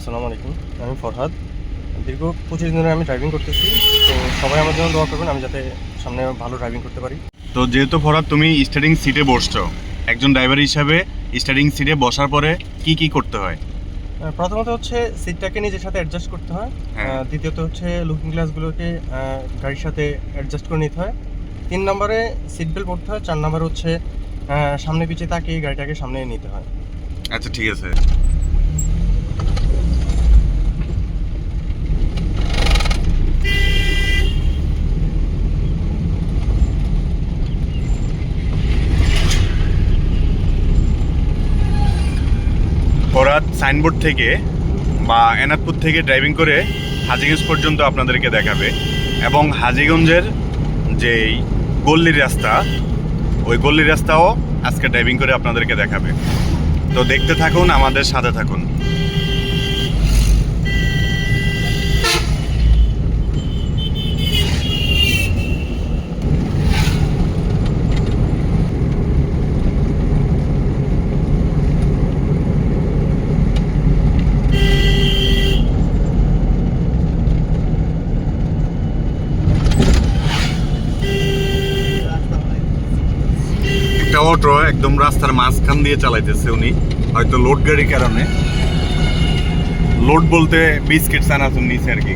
আসসালামু আলাইকুম আমি ফরহাদ। দীর্ঘ পঁচিশ দিন ধরে আমি ড্রাইভিং করতেছি তো সবাই আমার জন্য দোয়া করবেন আমি যাতে সামনে ভালো ড্রাইভিং করতে পারি। তো যেহেতু ফরাদ তুমি স্টার্টিং সিটে বসছো একজন ড্রাইভার হিসাবে স্টারিং সিটে বসার পরে কি কি করতে হয়? প্রথমত হচ্ছে সিটটাকে নিজের সাথে অ্যাডজাস্ট করতে হয়। হ্যাঁ। দ্বিতীয়ত হচ্ছে লুকিং গ্লাসগুলোকে গাড়ির সাথে অ্যাডজাস্ট করে নিতে হয়। তিন নম্বরে সিট বেল্ট পরতে হয় চার নম্বর হচ্ছে সামনে পিছিয়ে তাকিয়ে গাড়িটাকে সামনে নিতে হয়। আচ্ছা ঠিক আছে। ফরাদ সাইনবোর্ড থেকে বা এনাদপুর থেকে ড্রাইভিং করে হাজিগঞ্জ পর্যন্ত আপনাদেরকে দেখাবে। এবং হাজিগঞ্জের যেই গল্লির রাস্তা, ওই গল্লির রাস্তাও আজকে ড্রাইভিং করে আপনাদেরকে দেখাবে। তো দেখতে থাকুন, আমাদের সাথে থাকুন। অটো একদম রাস্তার মাঝখান দিয়ে চালাইতেছে উনি। হয়তো লোড গাড়ির কারণে। লোড বলতে বিস্কিট, চানাচুর নিচে আর কি।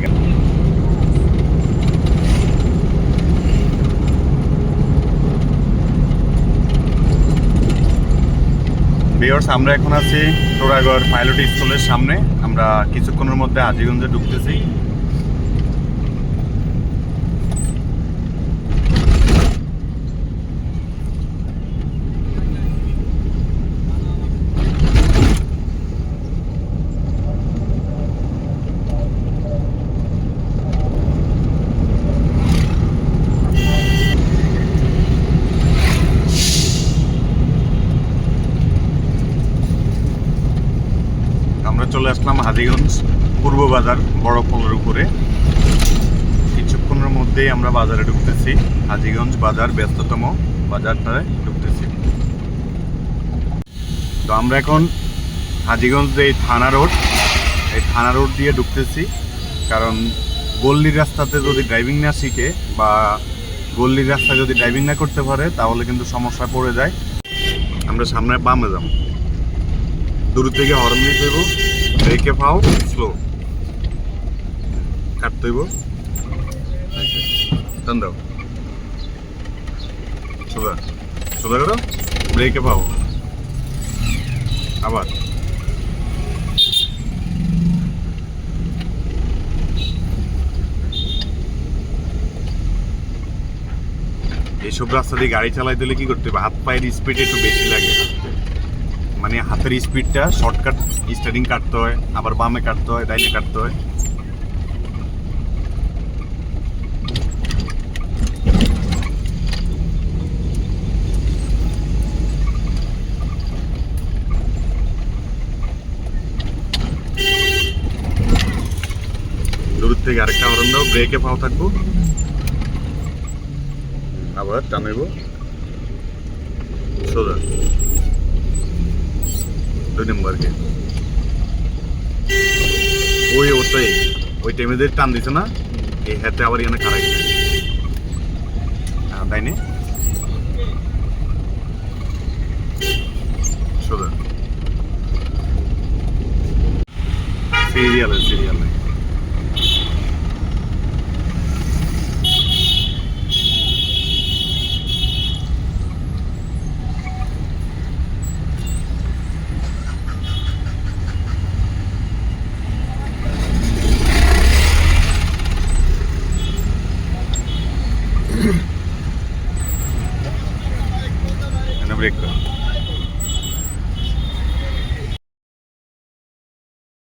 বিয়ার্স আমরা এখন আছি টোরাগড় পাইলট স্কুলের সামনে। আমরা কিছুক্ষণের মধ্যে আজিগঞ্জে ঢুকতেছি আমরা চলে আসলাম হাজিগঞ্জ পূর্ব বাজার, বড় পোলের উপরে। কিছুক্ষণের মধ্যেই আমরা বাজারে ঢুকতেছি। হাজিগঞ্জ বাজার ব্যস্ততম বাজারটায় ঢুকতেছি। তো আমরা এখন হাজিগঞ্জ যে থানা রোড, এই থানা রোড দিয়ে ঢুকতেছি। কারণ গল্লির রাস্তাতে যদি ড্রাইভিং না শিখে বা গল্লির রাস্তায় যদি ড্রাইভিং না করতে পারে, তাহলে কিন্তু সমস্যায় পড়ে যায়। আমরা সামনে বামে যাব। দূর থেকে হর্ন দিয়ে হইব ব্রেকে পাও স্লো কাটতে হইব টান দাও সোজা করো ব্রেকে পাও আবার এইসব রাস্তা দিয়ে গাড়ি চালাই দিলে কি করতে হবে? হাত পায়ের স্পিড একটু বেশি লাগে। মানে হাতের স্পিডটা শর্টকাট স্টার্টিং কাটতে হয়, আবার বামে কাটতে হয়, ডাইনে কাটতে হয়। দূর থেকে আরেকটা হরন দাও ব্রেকে পাও থাকব। আবার টানাইব। সোজা। দুই নম্বরকে ওই ওটাই ওই টাইমে যে টান দিছে না এই হাতে আবার এখানে খারাই হ্যাঁ তাই নে সোজা সিরিয়ালে সিরিয়ালে এনে ব্রেক কর